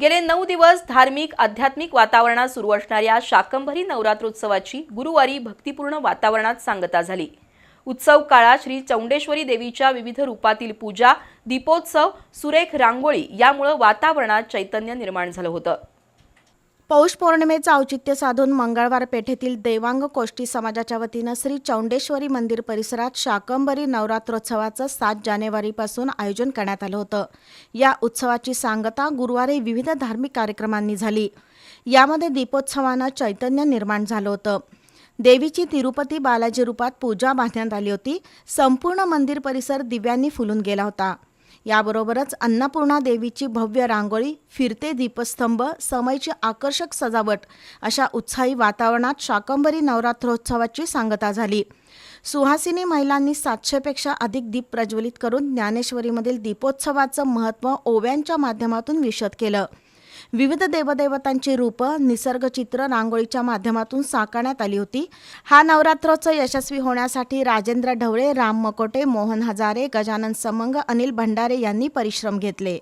गेले नऊ दिवस धार्मिक आध्यात्मिक वातावरणात सुरू असणाऱ्या शाकंभरी नवरात्रोत्सवाची गुरुवारी भक्तिपूर्ण वातावरणात सांगता झाली. उत्सव काळात श्री चौंडेश्वरी देवीच्या विविध रूपातील पूजा दीपोत्सव सुरेख रांगोळी यामुळं वातावरणात चैतन्य निर्माण झालं होतं. पौष पौर्णिमेचं औचित्य साधून मंगळवार पेठेतील देवांग कोष्टी समाजाच्या वतीनं श्री चौंडेश्वरी मंदिर परिसरात शाकंबरी नवरात्रोत्सवाचं सात जानेवारीपासून आयोजन करण्यात आलं होतं. या उत्सवाची सांगता गुरुवारी विविध धार्मिक कार्यक्रमांनी झाली. यामध्ये दीपोत्सवानं चैतन्य निर्माण झालं होतं. देवीची तिरुपती बालाजी रूपात पूजा बांधण्यात आली होती. संपूर्ण मंदिर परिसर दिव्यांनी फुलून गेला होता. याबरोबरच अन्नपूर्णा देवीची भव्य रांगोळी फिरते दीपस्तंभ समयची आकर्षक सजावट अशा उत्साही वातावरणात शाकंबरी नवरात्रोत्सवाची सांगता झाली. सुहासिनी महिलांनी सातशेपेक्षा अधिक दीप प्रज्वलित करून ज्ञानेश्वरीमधील दीपोत्सवाचं महत्त्व ओव्यांच्या माध्यमातून विशद केलं. विविध देवदेवतांची रूपं निसर्गचित्र रांगोळीच्या माध्यमातून साकारण्यात आली होती. हा नवरात्रोत्सव यशस्वी होण्यासाठी राजेंद्र ढवळे राम मकोटे मोहन हजारे गजानन समंग अनिल भंडारे यांनी परिश्रम घेतले.